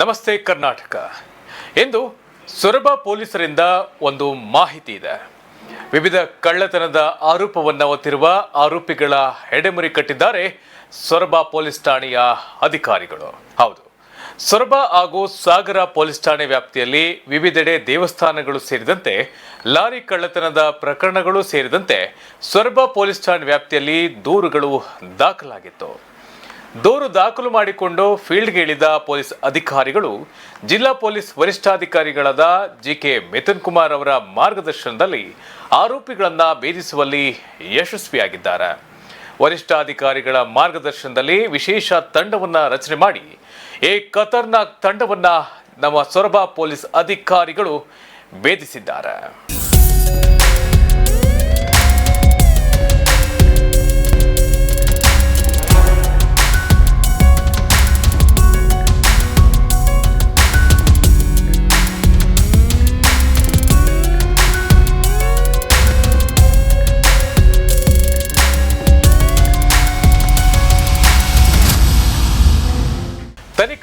ನಮಸ್ತೆ ಕರ್ನಾಟಕ. ಎಂದು ಸೊರಬ ಪೊಲೀಸರಿಂದ ಒಂದು ಮಾಹಿತಿ ಇದೆ. ವಿವಿಧ ಕಳ್ಳತನದ ಆರೋಪವನ್ನು ಹೊತ್ತಿರುವ ಆರೋಪಿಗಳ ಎಡೆಮುರಿ ಕಟ್ಟಿದ್ದಾರೆ ಸೊರಬ ಪೊಲೀಸ್ ಠಾಣೆಯ ಅಧಿಕಾರಿಗಳು. ಹೌದು, ಸೊರಬ ಹಾಗೂ ಸಾಗರ ಪೊಲೀಸ್ ಠಾಣೆ ವ್ಯಾಪ್ತಿಯಲ್ಲಿ ವಿವಿಧೆಡೆ ದೇವಸ್ಥಾನಗಳು ಸೇರಿದಂತೆ ಲಾರಿ ಕಳ್ಳತನದ ಪ್ರಕರಣಗಳು ಸೇರಿದಂತೆ ಸೊರಬ ಪೊಲೀಸ್ ಠಾಣೆ ವ್ಯಾಪ್ತಿಯಲ್ಲಿ ದೂರುಗಳು ದಾಖಲಾಗಿತ್ತು. ದೂರು ದಾಖಲು ಮಾಡಿಕೊಂಡು ಫೀಲ್ಡ್ಗೆ ಇಳಿದ ಪೊಲೀಸ್ ಅಧಿಕಾರಿಗಳು, ಜಿಲ್ಲಾ ಪೊಲೀಸ್ ವರಿಷ್ಠಾಧಿಕಾರಿಗಳಾದ ಜಿ ಕೆ ಮಿಥುನ್ ಕುಮಾರ್ ಅವರ ಮಾರ್ಗದರ್ಶನದಲ್ಲಿ ಆರೋಪಿಗಳನ್ನು ಭೇದಿಸುವಲ್ಲಿ ಯಶಸ್ವಿಯಾಗಿದ್ದಾರೆ. ವರಿಷ್ಠಾಧಿಕಾರಿಗಳ ಮಾರ್ಗದರ್ಶನದಲ್ಲಿ ವಿಶೇಷ ತಂಡವನ್ನು ರಚನೆ ಮಾಡಿ, ಈ ಖತರ್ನಾಕ್ ತಂಡವನ್ನು ನಮ್ಮ ಸೊರಬ ಪೊಲೀಸ್ ಅಧಿಕಾರಿಗಳು ಭೇದಿಸಿದ್ದಾರೆ.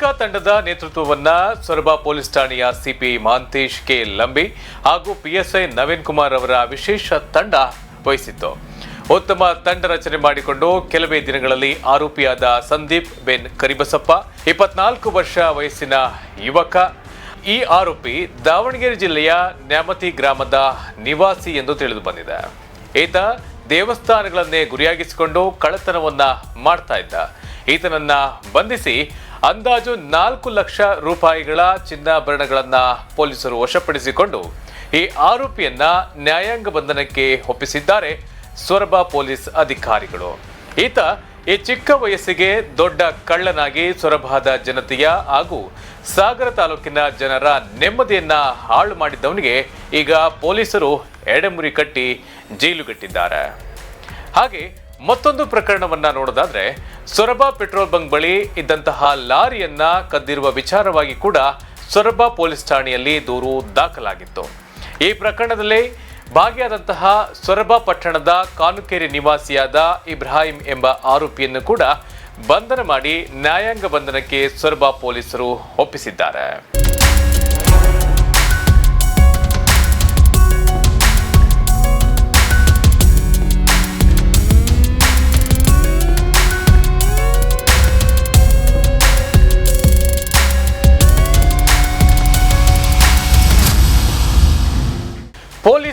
ತನಿಖಾ ತಂಡದ ನೇತೃತ್ವವನ್ನ ಸೊರಬ ಪೊಲೀಸ್ ಠಾಣೆಯ ಸಿಪಿ ಮಾಂತೇಶ್ ಕೆ ಲಂಬಿ ಹಾಗೂ ಪಿಎಸ್ಐ ನವೀನ್ ಕುಮಾರ್ ಅವರ ವಿಶೇಷ ತಂಡ ವಹಿಸಿತ್ತು. ಉತ್ತಮ ತಂಡ ರಚನೆ ಮಾಡಿಕೊಂಡು ಕೆಲವೇ ದಿನಗಳಲ್ಲಿ ಆರೋಪಿಯಾದ ಸಂದೀಪ್ ಬೆನ್ ಕರಿಬಸಪ್ಪ, ಇಪ್ಪತ್ನಾಲ್ಕು ವರ್ಷ ವಯಸ್ಸಿನ ಯುವಕ. ಈ ಆರೋಪಿ ದಾವಣಗೆರೆ ಜಿಲ್ಲೆಯ ನ್ಯಾಮತಿ ಗ್ರಾಮದ ನಿವಾಸಿ ಎಂದು ತಿಳಿದು ಬಂದಿದೆ. ಈತ ದೇವಸ್ಥಾನಗಳನ್ನೇ ಗುರಿಯಾಗಿಸಿಕೊಂಡು ಕಳ್ಳತನವನ್ನ ಮಾಡ್ತಾ ಇದ್ದ. ಈತನನ್ನ ಬಂಧಿಸಿ ಅಂದಾಜು ನಾಲ್ಕು ಲಕ್ಷ ರೂಪಾಯಿಗಳ ಚಿನ್ನಾಭರಣಗಳನ್ನು ಪೊಲೀಸರು ವಶಪಡಿಸಿಕೊಂಡು ಈ ಆರೋಪಿಯನ್ನ ನ್ಯಾಯಾಂಗ ಬಂಧನಕ್ಕೆ ಒಪ್ಪಿಸಿದ್ದಾರೆ ಸೊರಬ ಪೊಲೀಸ್ ಅಧಿಕಾರಿಗಳು. ಈತ ಈ ಚಿಕ್ಕ ವಯಸ್ಸಿಗೆ ದೊಡ್ಡ ಕಳ್ಳನಾಗಿ ಸೊರಬಾದ ಜನತೆಯ ಹಾಗೂ ಸಾಗರ ತಾಲೂಕಿನ ಜನರ ನೆಮ್ಮದಿಯನ್ನ ಹಾಳು ಮಾಡಿದ್ದವನಿಗೆ ಈಗ ಪೊಲೀಸರು ಎಡೆಮುರಿ ಕಟ್ಟಿ ಜೈಲುಗಟ್ಟಿದ್ದಾರೆ. ಹಾಗೆ ಮತ್ತೊಂದು ಪ್ರಕರಣವನ್ನ ನೋಡೋದಾದ್ರೆ ಸೊರಬ ಪೆಟ್ರೋಲ್ ಬಂಕ್ ಬಳಿ ಇದ್ದಂತಹ ಲಾರಿಯನ್ನ ಕದ್ದಿರುವ ವಿಚಾರವಾಗಿ ಕೂಡ ಸೊರಬ ಪೊಲೀಸ್ ಠಾಣೆಯಲ್ಲಿ ದೂರು ದಾಖಲಾಗಿತ್ತು. ಈ ಪ್ರಕರಣದಲ್ಲಿ ಭಾಗಿಯಾದಂತಹ ಸೊರಬ ಪಟ್ಟಣದ ಕಾನುಕೇರಿ ನಿವಾಸಿಯಾದ ಇಬ್ರಾಹಿಂ ಎಂಬ ಆರೋಪಿಯನ್ನು ಕೂಡ ಬಂಧನ ಮಾಡಿ ನ್ಯಾಯಾಂಗ ಬಂಧನಕ್ಕೆ ಸೊರಬ ಪೊಲೀಸರು ಒಪ್ಪಿಸಿದ್ದಾರೆ.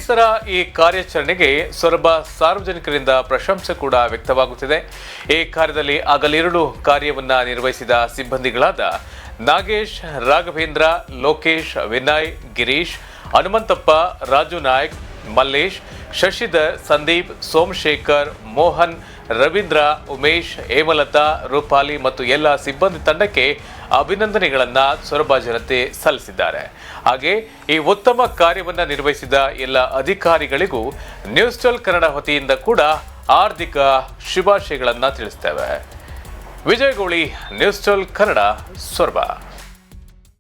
ಪೊಲೀಸರ ಈ ಕಾರ್ಯಾಚರಣೆಗೆ ಸೊರಬ ಸಾರ್ವಜನಿಕರಿಂದ ಪ್ರಶಂಸೆ ಕೂಡ ವ್ಯಕ್ತವಾಗುತ್ತಿದೆ. ಈ ಕಾರ್ಯದಲ್ಲಿ ಅಗಲಿರುಳು ಕಾರ್ಯವನ್ನ ನಿರ್ವಹಿಸಿದ ಸಿಬ್ಬಂದಿಗಳಾದ ನಾಗೇಶ್, ರಾಘವೇಂದ್ರ, ಲೋಕೇಶ್, ವಿನಯ್, ಗಿರೀಶ್, ಹನುಮಂತಪ್ಪ, ರಾಜು ನಾಯ್ಕ್ ಮಲ್ಲೇಶ್, ಶಶಿಧರ್, ಸಂದೀಪ್, ಸೋಮಶೇಖರ್, ಮೋಹನ್, ರವೀಂದ್ರ, ಉಮೇಶ್, ಹೇಮಲತಾ, ರೂಪಾಲಿ ಮತ್ತು ಎಲ್ಲ ಸಿಬ್ಬಂದಿ ತಂಡಕ್ಕೆ ಅಭಿನಂದನೆಗಳನ್ನು ಸೊರಬ ಜನತೆ ಸಲ್ಲಿಸಿದ್ದಾರೆ. ಹಾಗೆ ಈ ಉತ್ತಮ ಕಾರ್ಯವನ್ನು ನಿರ್ವಹಿಸಿದ ಎಲ್ಲ ಅಧಿಕಾರಿಗಳಿಗೂ ನ್ಯೂಸ್ ಟೆಲ್ ಕನ್ನಡ ವತಿಯಿಂದ ಕೂಡ ಆರ್ಥಿಕ ಶುಭಾಶಯಗಳನ್ನು ತಿಳಿಸ್ತೇವೆ. Vijayagowli, news tell Kannada, Soraba.